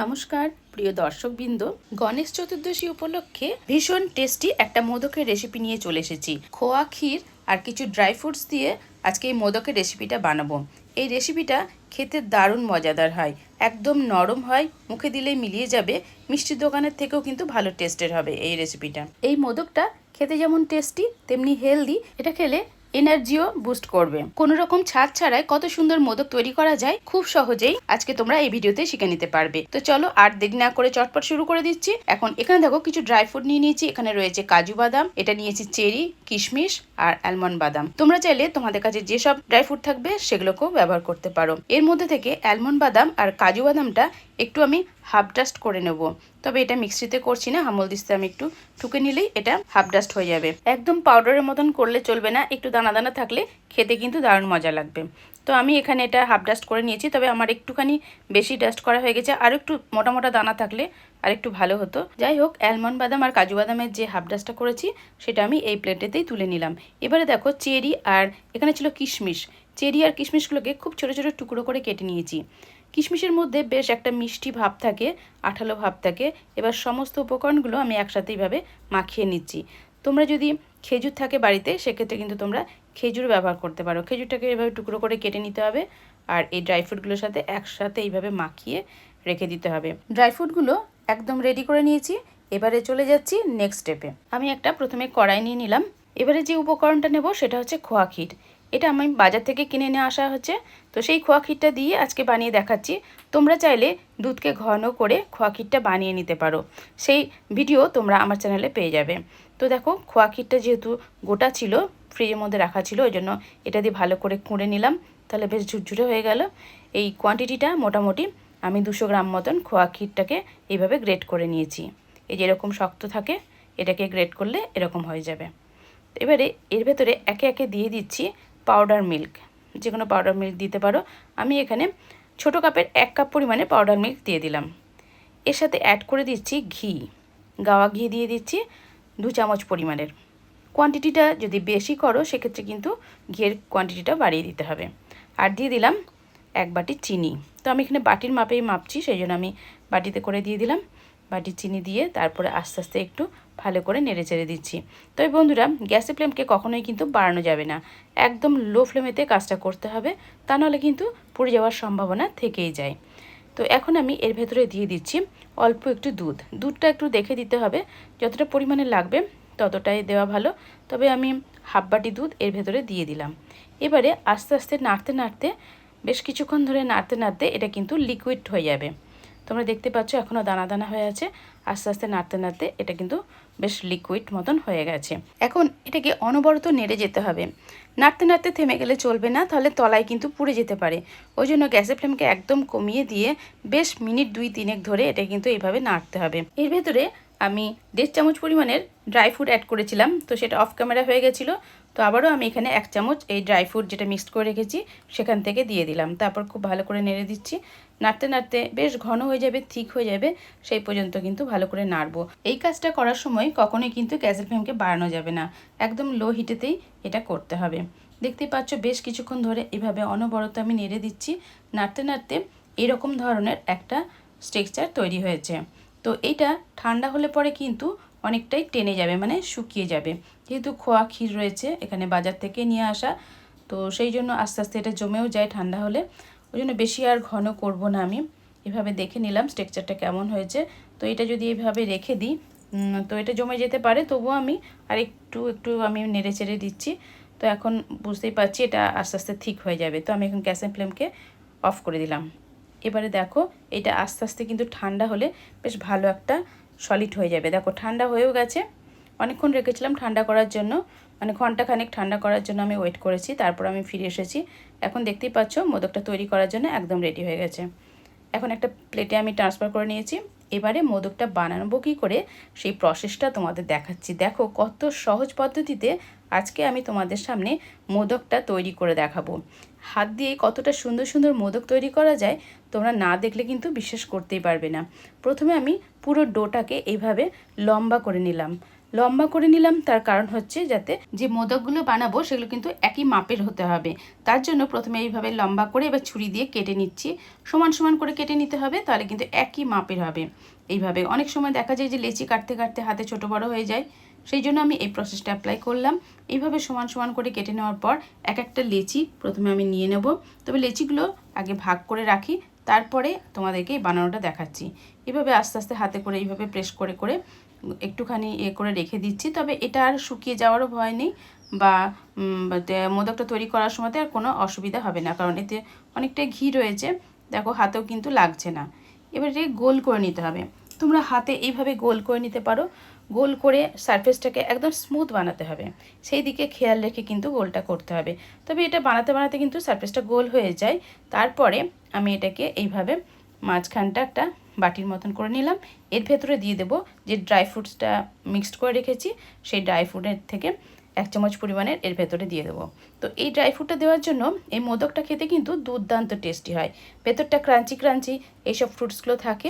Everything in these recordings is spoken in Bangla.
নমস্কার, প্রিয় দর্শকবৃন্দ। গণেশ চতুর্দশী উপলক্ষে ভীষণ টেস্টি একটা মোদকের রেসিপি নিয়ে চলে এসেছি। খোয়া ক্ষীর আর কিছু ড্রাই ফ্রুটস দিয়ে আজকে এই মোদকের রেসিপিটা বানাবো। এই রেসিপিটা খেতে দারুণ মজাদার হয়, একদম নরম হয়, মুখে দিলেই মিলিয়ে যাবে মিষ্টির দোকানের থেকেও কিন্তু ভালো টেস্টের হবে এই রেসিপিটা এই মোদকটা খেতে যেমন টেস্টি তেমনি হেলদি এটা খেলে এনার্জিও বুস্ট করবে। কোনো রকম ছাদ ছাড়াই কত সুন্দর মোদক তৈরি করা যায়, খুব সহজেই আজকে তোমরা এই ভিডিওতে শিখে নিতে পারবে। তো চলো আর দেরি না করে চটপট শুরু করে দিচ্ছি। এখন এখানে দেখো কিছু ড্রাই ফ্রুট নিয়ে নিয়েছি। এখানে রয়েছে কাজু বাদাম, এটা নিয়েছি চেরি, কিশমিশ আর অ্যালমন্ড বাদাম। তোমরা চাইলে তোমাদের কাছে যেসব ড্রাই ফ্রুট থাকবে সেগুলোকেও ব্যবহার করতে পারো। এর মধ্যে থেকে অ্যালমন্ড বাদাম আর কাজু বাদামটা একটু আমি হাফ ডাস্ট করে নেব। তবে এটা মিক্সিতে করছি না, হামল দিস্তে আমি একটু ঠুকে নিলেই এটা হাফ ডাস্ট হয়ে যাবে। একদম পাউডারের মতন করলে চলবে না, একটু দানা দানা থাকলে খেতে কিন্তু দারুণ মজা লাগবে। তো আমি এখানে এটা হাফ ডাস্ট করে নিয়েছি, তবে আমার একটুখানি বেশি ডাস্ট করা হয়ে গেছে, আর একটু মোটা মোটা দানা থাকলে আর একটু ভালো হতো। যাই হোক অ্যালমন্ড বাদাম আর কাজু বাদামের যে হাফ ডাস্টটা করেছি, সেটা আমি এই প্লেটেতেই তুলে নিলাম। এবারে দেখো চেরি আর এখানে ছিল কিশমিশ। চেরি আর কিশমিশগুলোকে খুব ছোটো ছোটো টুকরো করে কেটে নিয়েছি। কিশমিশের মধ্যে বেশ একটা মিষ্টি ভাব থাকে, আঠালো ভাব থাকে। এবার সমস্ত উপকরণগুলো আমি একসাথে এইভাবে মাখিয়ে নিচ্ছি। তোমরা যদি খেজুর থাকে বাড়িতে, সেক্ষেত্রে কিন্তু তোমরা খেজুর ব্যবহার করতে পারো। খেজুরটাকে এভাবে টুকরো করে কেটে নিতে হবে আর এই ড্রাই ফ্রুটগুলোর সাথে একসাথে এইভাবে মাখিয়ে রেখে দিতে হবে। ড্রাই ফ্রুটগুলো একদম রেডি করে নিয়েছি। এবারে চলে যাচ্ছি নেক্সট স্টেপে। আমি একটা প্রথমে কড়াই নিয়ে নিলাম। এবারে যে উপকরণটা নেব, সেটা হচ্ছে খোয়া ক্ষীর। এটা আমি বাজার থেকে কিনে নিয়ে আসা হচ্ছে। তো সেই খোয়া ক্ষীরটা দিয়ে আজকে বানিয়ে দেখাচ্ছি। তোমরা চাইলে দুধকে ঘন করে খোয়া ক্ষীরটা বানিয়ে নিতে পারো। সেই ভিডিও তোমরা আমার চ্যানেলে পেয়ে যাবে। তো দেখো, খোয়া ক্ষীরটা যেহেতু গোটা ছিল, ফ্রিজের মধ্যে রাখা ছিল, ওই জন্য এটা দিয়ে ভালো করে কুঁড়ে নিলাম। তাহলে বেশ ঝুরঝুরে হয়ে গেল। এই কোয়ান্টিটিটা মোটামুটি আমি দুশো গ্রাম মতন খোয়া ক্ষীরটাকে এইভাবে গ্রেট করে নিয়েছি। এই যেরকম শক্ত থাকে, এটাকে গ্রেট করলে এরকম হয়ে যাবে। এবারে এর ভেতরে একে একে দিয়ে দিচ্ছি পাউডার মিল্ক যে কোনো পাউডার মিল্ক দিতে পারো। আমি এখানে ছোটো কাপের এক কাপ পরিমাণে পাউডার মিল্ক দিয়ে দিলাম। এর সাথে অ্যাড করে দিচ্ছি ঘি। গাওয়া ঘি দিয়ে দিচ্ছি দু চামচ পরিমাণের। কোয়ান্টিটিটা যদি বেশি করো, সেক্ষেত্রে কিন্তু ঘিয়ের কোয়ান্টিটিটা বাড়িয়ে দিতে হবে। আর দিয়ে দিলাম এক বাটি চিনি। তো আমি এখানে বাটির মাপেই মাপছি, সেই জন্য আমি বাটিতে করে দিয়ে দিলাম। বাটি চিনি দিয়ে তারপরে আস্তে আস্তে একটু ভালো করে নেড়ে চেড়ে দিচ্ছি। তবে বন্ধুরা, গ্যাসের ফ্লেমকে কখনোই কিন্তু বাড়ানো যাবে না। একদম লো ফ্লেমেতে কাজটা করতে হবে, তা নাহলে কিন্তু পুড়ে যাওয়ার সম্ভাবনা থেকেই যায়। তো এখন আমি এর ভেতরে দিয়ে দিচ্ছি অল্প একটু দুধ। দুধটা একটু দেখে দিতে হবে, যতটা পরিমাণে লাগবে ততটাই দেওয়া ভালো। তবে আমি হাফ বাটি দুধ এর ভেতরে দিয়ে দিলাম। এবারে আস্তে আস্তে নাড়তে নাড়তে, বেশ কিছুক্ষণ ধরে নাড়তে নাড়তে এটা কিন্তু লিকুইড হয়ে যাবে। তোমরা দেখতে পাচ্ছ এখনও দানা দানা হয়ে আছে। আস্তে আস্তে নাড়তে নাড়তে এটা কিন্তু বেশ লিকুইড মতন হয়ে গেছে। এখন এটাকে অনবরত নেড়ে যেতে হবে। নাড়তে নাড়তে থেমে গেলে চলবে না, তাহলে তলায় কিন্তু পুড়ে যেতে পারে। ওই জন্য গ্যাসের ফ্লেমকে একদম কমিয়ে দিয়ে বেশ মিনিট দুই তিনেক ধরে এটা কিন্তু এইভাবে নাড়তে হবে। এর ভেতরে আমি দেড় চামচ পরিমাণের ড্রাই ফ্রুট অ্যাড করেছিলাম, তো সেটা অফ ক্যামেরা হয়ে গেছিল, তো আবারও আমি এখানে এক চামচ এই ড্রাই ফ্রুট যেটা মিক্সড করে রেখেছি, সেখান থেকে দিয়ে দিলাম। তারপর খুব ভালো করে নেড়ে দিচ্ছি। নাড়তে নাড়তে বেশ ঘন হয়ে যাবে ঠিক হয়ে যাবে, সেই পর্যন্ত কিন্তু ভালো করে নাড়বো। এই কাজটা করার সময় কখনোই কিন্তু গ্যাসের ফ্লেমকে বাড়ানো যাবে না। একদম লো হিটেতেই এটা করতে হবে। দেখতেই পাচ্ছ বেশ কিছুক্ষণ ধরে এভাবে অনবরত আমি নেড়ে দিচ্ছি। নাড়তে নাড়তে এরকম ধরনের একটা স্ট্রেকচার তৈরি হয়েছে। তো এইটা ঠান্ডা হলে পরে কিন্তু অনেকটাই টেনে যাবে মানে শুকিয়ে যাবে। যেহেতু খোয়া ক্ষীর রয়েছে, এখানে বাজার থেকে নিয়ে আসা। তো সেই জন্য আস্তে আস্তে এটা জমেও যায় ঠান্ডা হলে। ওই জন্য বেশি আর ঘন করব না আমি। এভাবে দেখে নিলাম স্ট্রেকচারটা কেমন হয়েছে। তো এটা যদি এভাবে রেখে দিই তো এটা জমে যেতে পারে, তবুও আমি আর একটু একটু আমি নেড়ে চেড়ে দিচ্ছি। তো এখন বুঝতেই পারছি এটা আস্তে আস্তে ঠিক হয়ে যাবে। তো আমি এখন গ্যাসের ফ্লেমকে অফ করে দিলাম। এবারে দেখো, এটা আস্তে আস্তে কিন্তু ঠান্ডা হলে বেশ ভালো একটা সলিড হয়ে যাবে। দেখো, ঠান্ডা হয়েও গেছে। অনেকক্ষণ রেখেছিলাম ঠান্ডা করার জন্য। মানে ঘন্টাখানেক ঠান্ডা করার জন্য আমি ওয়েট করেছি। তারপর আমি ফিরে এসেছি। এখন দেখতেই পাচ্ছ, মোদকটা তৈরি করার জন্য একদম রেডি হয়ে গেছে। এখন একটা প্লেটে আমি ট্রান্সফার করে নিয়েছি। এবারে মোদকটা বানাবো কী করে? সেই প্রসেসটা তোমাদের দেখাচ্ছি। দেখো কত সহজ পদ্ধতিতে আজকে আমি তোমাদের সামনে মোদকটা তৈরি করে দেখাবো। হাত দিয়ে কতটা সুন্দর সুন্দর মোদক তৈরি করা যায় তোমরা না দেখলে কিন্তু বিশ্বাস করতেই পারবে না। প্রথমে আমি পুরো ডোটাকে এইভাবে লম্বা করে নিলাম। লম্বা করে নিলাম। তার কারণ হচ্ছে যাতে যে মোদকগুলো বানাবো, সেগুলো কিন্তু একই মাপের হতে হবে। তার জন্য প্রথমে এইভাবে লম্বা করে এবার ছুরি দিয়ে কেটে নিচ্ছি। সমান সমান করে কেটে নিতে হবে, তাহলে কিন্তু একই মাপের হবে। এইভাবে অনেক সময় দেখা যায় যে লেচি কাটতে কাটতে হাতে ছোট বড় হয়ে যায়। সেই জন্য আমি এই প্রসেসটা অ্যাপ্লাই করলাম। এইভাবে সমান সমান করে কেটে নেওয়ার পর এক একটা লেচি প্রথমে আমি নিয়ে নেব। তবে লেচিগুলো আগে ভাগ করে রাখি, তারপরে তোমাদেরকে এই বানানোটা দেখাচ্ছি। এভাবে আস্তে আস্তে হাতে করে এইভাবে প্রেস করে করে একটুখানি এ করে রেখে দিচ্ছি। তবে এটা আর শুকিয়ে যাওয়ারও ভয় নেই বা মোদকটা তৈরি করার সময়তে আর কোনো অসুবিধা হবে না, কারণ এতে অনেকটাই ঘি রয়েছে। দেখো, হাতেও কিন্তু লাগছে না। এবারে গোল করে নিতে হবে। তোমরা হাতে এইভাবে গোল করে নিতে পারো। গোল করে সারফেসটাকে একদম স্মুথ বানাতে হবে। সেই দিকে খেয়াল রেখে কিন্তু গোলটা করতে হবে। তবে এটা বানাতে বানাতে কিন্তু সারফেসটা গোল হয়ে যায়। তারপরে আমি এটাকে এইভাবে মাঝখানটা একটা বাটির মতন করে নিলাম। এর ভেতরে দিয়ে দেব যে ড্রাই ফ্রুটসটা মিক্সড করে রেখেছি, সেই ড্রাই ফ্রুটের থেকে এক চামচ পরিমাণের এর ভেতরে দিয়ে দেবো। তো এই ড্রাই ফ্রুটটা দেওয়ার জন্য এই মোদকটা খেতে কিন্তু দুর্দান্ত টেস্টি হয়। ভেতরটা ক্রাঞ্চি ক্রাঞ্চি এইসব ফ্রুটসগুলো থাকে।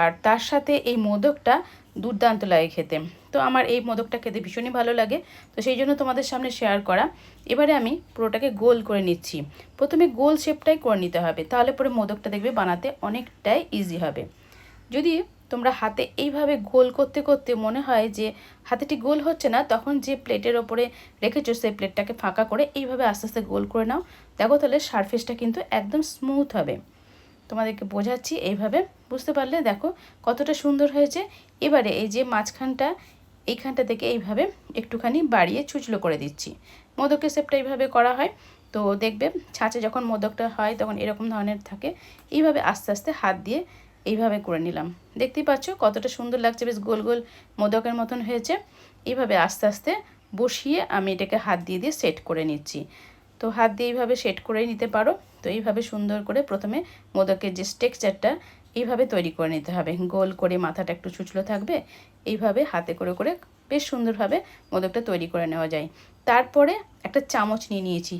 আর তার সাথে এই মোদকটা দুর্দান্ত লাগে খেতে। তো আমার এই মোদকটা খেতে ভীষণই ভালো লাগে। তো সেই জন্য তোমাদের সামনে শেয়ার করা। এবারে আমি পুরোটাকে গোল করে নিচ্ছি। প্রথমে গোল শেপটাই করে নিতে হবে। তাহলে পরে মোদকটা দেখবে বানাতে অনেকটাই ইজি হবে। যদি তোমরা হাতে এইভাবে গোল করতে করতে মনে হয় যে হাতেটি গোল হচ্ছে না, তখন যে প্লেটের ওপরে রেখেছো সেই প্লেটটাকে ফাঁকা করে এইভাবে আস্তে আস্তে গোল করে নাও। দেখো তাহলে সারফেসটা কিন্তু একদম স্মুথ হবে। তোমাদেরকে বোঝাচ্ছি, এইভাবে বুঝতে পারলে দেখো কতটা সুন্দর হয়েছে। এবারে এই যে মাঝখানটা, এইখানটা থেকে এইভাবে একটুখানি বাড়িয়ে ছুচলো করে দিচ্ছি। মোদকের শেপটা এইভাবে করা হয়। তো দেখবে ছাঁচে যখন মোদকটা হয় তখন এরকম ধরনের থাকে। এইভাবে আস্তে আস্তে হাত দিয়ে এইভাবে করে নিলাম। দেখতেই পাচ্ছ কতটা সুন্দর লাগছে, বেশ গোল গোল মোদকের মতন হয়েছে। এইভাবে আস্তে আস্তে বসিয়ে আমি এটাকে হাত দিয়ে দিয়ে সেট করে নিচ্ছি। তো হাত দিয়ে এইভাবে সেট করে নিতে পারো। তো এইভাবে সুন্দর করে প্রথমে মোদকের যে স্টেকচারটা এইভাবে তৈরি করে নিতে হবে। গোল করে মাথাটা একটু ছুচলো থাকবে, এইভাবে হাতে করে করে বেশ সুন্দরভাবে মোদকটা তৈরি করে নেওয়া যায়। তারপরে একটা চামচ নিয়ে নিয়েছি।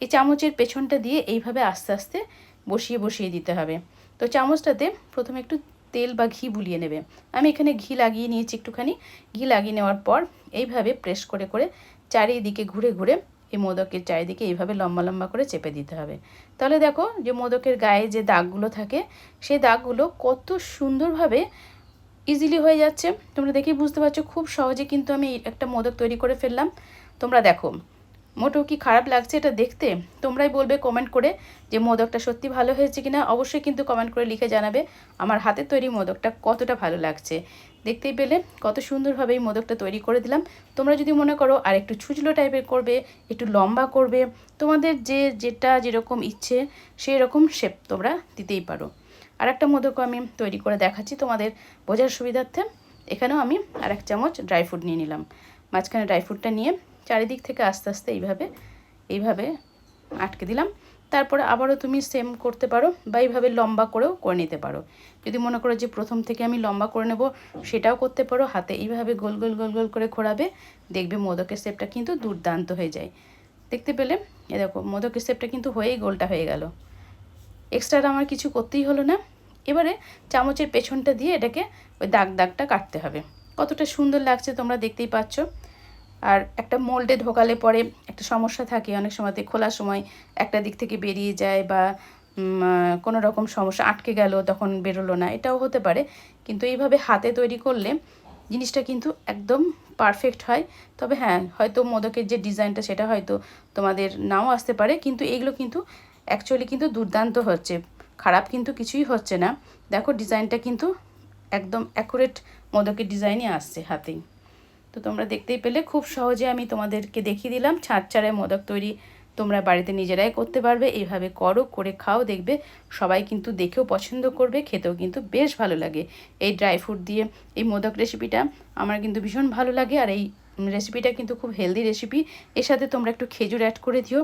এই চামচের পেছনটা দিয়ে এইভাবে আস্তে আস্তে বসিয়ে বসিয়ে দিতে হবে। তো চামচটাতে প্রথমে একটু তেল বা ঘি বুলিয়ে নেবে। আমি এখানে ঘি লাগিয়ে নিয়েছি একটুখানি। ঘি লাগিয়ে নেওয়ার পর এইভাবে প্রেস করে করে চারিদিকে ঘুরে ঘুরে এই মোদকের চারিদিকে এইভাবে লম্বা লম্বা করে চেপে দিতে হবে। তাহলে দেখো যে মোদকের গায়ে যে দাগগুলো থাকে, সেই দাগগুলো কত সুন্দরভাবে ইজিলি হয়ে যাচ্ছে। তোমরা দেখেই বুঝতে পারছ, খুব সহজে কিন্তু আমি একটা মোদক তৈরি করে ফেললাম। তোমরা দেখো, মোটেও কি খারাপ লাগছে এটা দেখতে? তোমরাই বলবে কমেন্ট করে যে মোদকটা সত্যি ভালো হয়েছে কিনা। অবশ্যই কিন্তু কমেন্ট করে লিখে জানাবে, আমার হাতে তৈরি মোদকটা কতটা ভালো লাগছে। দেখতেই পেলে কত সুন্দরভাবে এই মোদকটা তৈরি করে দিলাম। তোমরা যদি মনে করো আর একটু ছুচলো টাইপের করবে, একটু লম্বা করবে, তোমাদের যে যেটা যেরকম ইচ্ছে সেই রকম শেপ তোমরা দিতেই পারো। আর একটা মোদকও আমি তৈরি করে দেখাচ্ছি তোমাদের বোঝার সুবিধার্থে। এখানেও আমি আর এক চামচ ড্রাই ফ্রুট নিয়ে নিলাম। মাঝখানে ড্রাই ফ্রুটটা নিয়ে চারিদিক থেকে আস্তে আস্তে এইভাবে এইভাবে আটকে দিলাম। তারপরে আবারও তুমি সেম করতে পারো বা এইভাবে লম্বা করেও করে নিতে পারো। যদি মনে করো যে প্রথম থেকে আমি লম্বা করে নেব, সেটাও করতে পারো। হাতে এইভাবে গোল গোল গোল গোল করে ঘোরাবে দেখবে মোদকের শেপটা কিন্তু দুর্দান্ত হয়ে যায়। দেখতে পেলে? এ দেখো, মোদকের শেপটা কিন্তু হয়েই গোলটা হয়ে গেল। এক্সট্রা আমার কিছু করতেই হলো না। এবারে চামচের পেছনটা দিয়ে এটাকে ওই দাগ, দাগটা কাটতে হবে। কতটা সুন্দর লাগছে তোমরা দেখতেই পাচ্ছ। আর একটা মোল্ডে ঢোকালে পরে একটা সমস্যা থাকে। অনেক সময়তে খোলার সময় একটা দিক থেকে বেরিয়ে যায় বা কোনো রকম সমস্যা আটকে গেল, তখন বেরোলো না। এটাও হতে পারে। কিন্তু এইভাবে হাতে তৈরি করলে জিনিসটা কিন্তু একদম পারফেক্ট হয়। তবে হ্যাঁ হয়তো মোদকের যে ডিজাইনটা সেটা হয়তো তোমাদের নাও আসতে পারে। কিন্তু এগুলো কিন্তু অ্যাকচুয়ালি কিন্তু দুর্দান্ত হচ্ছে। খারাপ কিন্তু কিছুই হচ্ছে না। দেখো, ডিজাইনটা কিন্তু একদম অ্যাকুরেট মোদকের ডিজাইনই আসছে হাতেই তো তোমরা দেখতেই পেলে, খুব সহজে আমি তোমাদেরকে দেখিয়ে দিলাম ছাঁচ চাড়ায় মোদক তৈরি তোমরা বাড়িতে নিজেরাই করতে পারবে, এইভাবে করো, করে খাও, দেখবে সবাই কিন্তু দেখেও পছন্দ করবে, খেতেও কিন্তু বেশ ভালো লাগে। এই ড্রাই ফ্রুট দিয়ে এই মোদক রেসিপিটা আমার কিন্তু ভীষণ ভালো লাগে আর এই রেসিপিটা কিন্তু খুব হেলদি রেসিপি এর সাথে তোমরা একটু খেজুর অ্যাড করে দিও,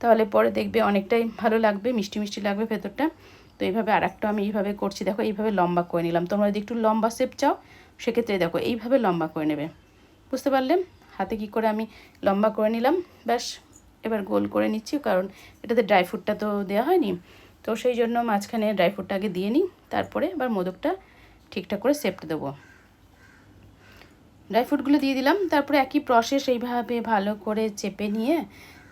তাহলে পরে দেখবে অনেকটাই ভালো লাগবে, মিষ্টি মিষ্টি লাগবে ভেতরটা। তো এইভাবে আর একটা আমি এইভাবে করছি, দেখো এইভাবে লম্বা করে নিলাম। তোমরা যদি একটু লম্বা শেপ চাও, সেক্ষেত্রে দেখো এইভাবে লম্বা করে নেবে। বুঝতে পারলে হাতে কি করে আমি লম্বা করে নিলাম? ব্যাস, এবার গোল করে নিচ্ছি, কারণ এটাতে ড্রাই ফ্রুটটা তো দেওয়া হয়নি। তো সেই জন্য মাঝখানে ড্রাই ফ্রুটটা আগে দিয়ে নিই, তারপরে এবার মোদকটা ঠিকঠাক করে সেপটে দেবো। ড্রাই ফ্রুটগুলো দিয়ে দিলাম, তারপরে একই প্রসেস এইভাবে ভালো করে চেপে নিয়ে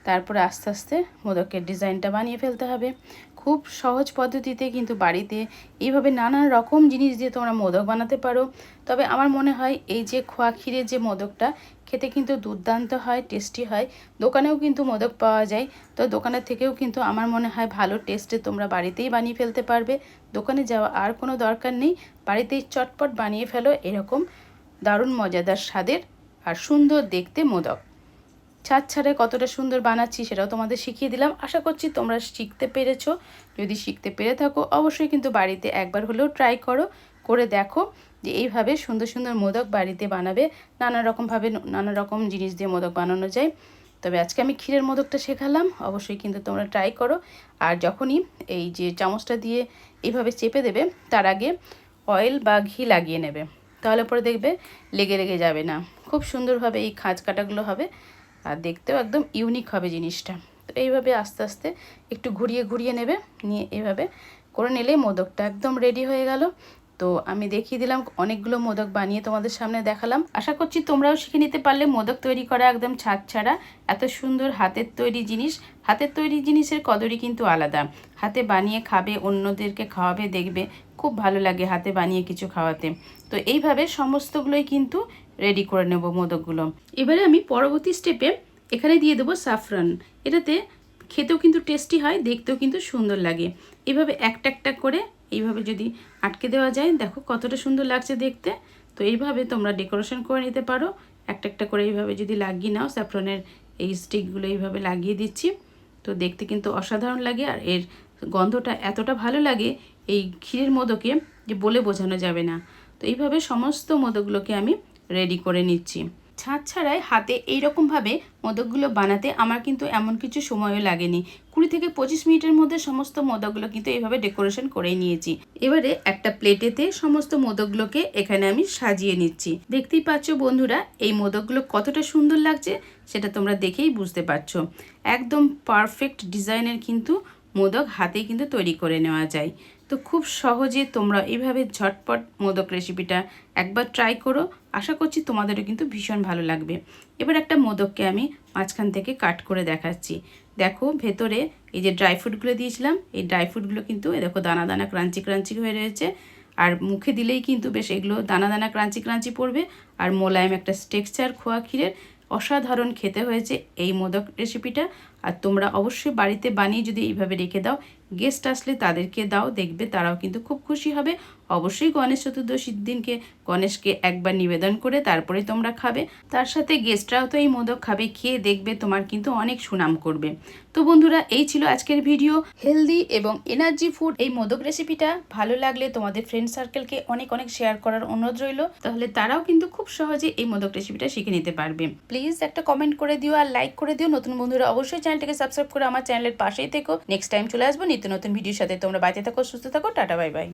তারপরে আস্তে আস্তে মোদকের ডিজাইনটা বানিয়ে ফেলতে হবে। খুব সহজ পদ্ধতিতে কিন্তু বাড়িতে এইভাবে নানান রকম জিনিস দিয়ে তোমরা মোদক বানাতে পারো। তবে আমার মনে হয় এই যে খোয়া ক্ষীরের যে মোদকটা, খেতে কিন্তু দুর্দান্ত হয়, টেস্টি হয়। দোকানেও কিন্তু মোদক পাওয়া যায়। তো দোকানের থেকেও কিন্তু আমার মনে হয় ভালো টেস্টে তোমরা বাড়িতেই বানিয়ে ফেলতে পারবে। দোকানে যাওয়া আর কোনো দরকার নেই। বাড়িতেই চটপট বানিয়ে ফেলো। এরকম দারুণ মজাদার স্বাদের আর সুন্দর দেখতে মোদক। ছাদ ছাড়ে কতটা সুন্দর বানাচ্ছি সেটাও তোমাদের শিখিয়ে দিলাম। আশা করছি তোমরা শিখতে পেরেছ। যদি শিখতে পেরে থাকো, অবশ্যই কিন্তু বাড়িতে একবার হলেও ট্রাই করো, করে দেখো যে এইভাবে সুন্দর সুন্দর মোদক বাড়িতে বানাবে। নানা রকমভাবে নানা রকম জিনিস দিয়ে মোদক বানানো যায়। তবে আজকে আমি ক্ষীরের মোদকটা শেখালাম, অবশ্যই কিন্তু তোমরা ট্রাই করো। আর যখনই এই যে চামচটা দিয়ে এইভাবে চেপে দেবে, তার আগে অয়েল বা ঘি লাগিয়ে নেবে। তাহলে পরে দেখবে লেগে লেগে যাবে না। খুব সুন্দরভাবে এই খাঁজ কাটাগুলো হবে। আর দেখতেও একদম ইউনিক হবে জিনিসটা। তো এইভাবে আস্তে আস্তে একটু ঘুরিয়ে ঘুরিয়ে নেবে, নিয়ে এইভাবে করে নিলেই মোদকটা একদম রেডি হয়ে গেল। তো আমি দেখিয়ে দিলাম, অনেকগুলো মোদক বানিয়ে তোমাদের সামনে দেখালাম। আশা করছি তোমরাও শিখে নিতে পারলে মোদক তৈরি করা একদম ছাদ ছাড়া এত সুন্দর হাতের তৈরি জিনিস। হাতের তৈরি জিনিসের কদরই কিন্তু আলাদা। হাতে বানিয়ে খাবে, অন্যদেরকে খাওয়াবে, দেখবে। খুব ভালো লাগে হাতে বানিয়ে কিছু খাওয়াতে। তো এইভাবে সমস্তগুলোই কিন্তু রেডি করে নেব মোদকগুলো। এবারে আমি পরবর্তী স্টেপে এখানে দিয়ে দেবো সাফরান এটাতে খেতেও কিন্তু টেস্টি হয়, দেখতেও কিন্তু সুন্দর লাগে। এভাবে একটা একটা করে এইভাবে যদি আটকে দেওয়া যায়, দেখো কতটা সুন্দর লাগছে দেখতে। তো এইভাবে তোমরা ডেকোরেশন করে নিতে পারো। একটা একটা করে এইভাবে যদি লাগিয়ে নাও স্যাফরনের এই স্টিকগুলো এইভাবে লাগিয়ে দিচ্ছি। তো দেখতে কিন্তু অসাধারণ লাগে আর এর গন্ধটা এতটা ভালো লাগে, এই ক্ষীরের মোদকে যে বলে বোঝানো যাবে না। তো এইভাবে সমস্ত মোদকগুলোকে আমি রেডি করে নিচ্ছি। ছাঁচ ছাড়াই হাতে এইরকমভাবে মোদকগুলো বানাতে আমার কিন্তু এমন কিছু সময়ও লাগেনি। কুড়ি থেকে পঁচিশ মিনিটের মধ্যে সমস্ত মোদকগুলো কিন্তু এইভাবে ডেকোরেশন করে নিয়েছি। এবারে একটা প্লেটেতে সমস্ত মোদকগুলোকে এখানে আমি সাজিয়ে নিচ্ছি। দেখতেই পাচ্ছ বন্ধুরা, এই মোদকগুলো কতটা সুন্দর লাগছে, সেটা তোমরা দেখেই বুঝতে পারছ। একদম পারফেক্ট ডিজাইনের কিন্তু মোদক হাতেই কিন্তু তৈরি করে নেওয়া যায়। তো খুব সহজে তোমরা এইভাবে ঝটপট মোদক রেসিপিটা একবার ট্রাই করো। আশা করছি তোমাদেরও কিন্তু ভীষণ ভালো লাগবে। এবার একটা মোদককে আমি মাঝখান থেকে কাট করে দেখাচ্ছি। দেখো ভেতরে এই যে ড্রাই ফ্রুটগুলো দিয়েছিলাম, এই ড্রাই ফ্রুটগুলো কিন্তু দেখো দানা দানা ক্রাঞ্চি ক্রাঞ্চি হয়ে রয়েছে। আর মুখে দিলেই কিন্তু বেশ এগুলো দানা দানা ক্রাঞ্চি ক্রাঞ্চি পড়বে। আর মোলায়েম একটা টেক্সচার খোয়া ক্ষীরের। অসাধারণ খেতে হয়েছে এই মোদক রেসিপিটা আর তোমরা অবশ্যই বাড়িতে বানিয়ে যদি এইভাবে রেখে দাও গেস্ট আসলে তাদেরকে দাও, দেখবে তারাও কিন্তু খুব খুশি হবে। অবশ্যই গণেশ চতুর্দশীর দিনকে গণেশকে একবার নিবেদন করে তারপরে তোমরা খাবে। তার সাথে গেস্টরাও তো এই মোদক খাবে, খেয়ে দেখবে তোমার কিন্তু অনেক সুনাম করবে। তো বন্ধুরা, এই ছিল আজকের ভিডিও। হেলদি এবং এনার্জি ফুড এই মোদক রেসিপিটা ভালো লাগলে তোমাদের ফ্রেন্ড সার্কেলকে অনেক অনেক শেয়ার করার অনুরোধ রইল। তাহলে তারাও কিন্তু খুব সহজে এই মোদক রেসিপিটা শিখে নিতে পারবে। প্লিজ একটা কমেন্ট করে দিও আর লাইক করে দিও। নতুন বন্ধুরা, অবশ্যই চ্যানেলটাকে সাবস্ক্রাইব করে আমার চ্যানেলের পাশেই থেকো। নেক্সট টাইম চলে আসব নিত্য নতুন ভিডিওর সাথে তোমরা বাড়িতে থাকো সুস্থ থাকো টাটা বাই বাই।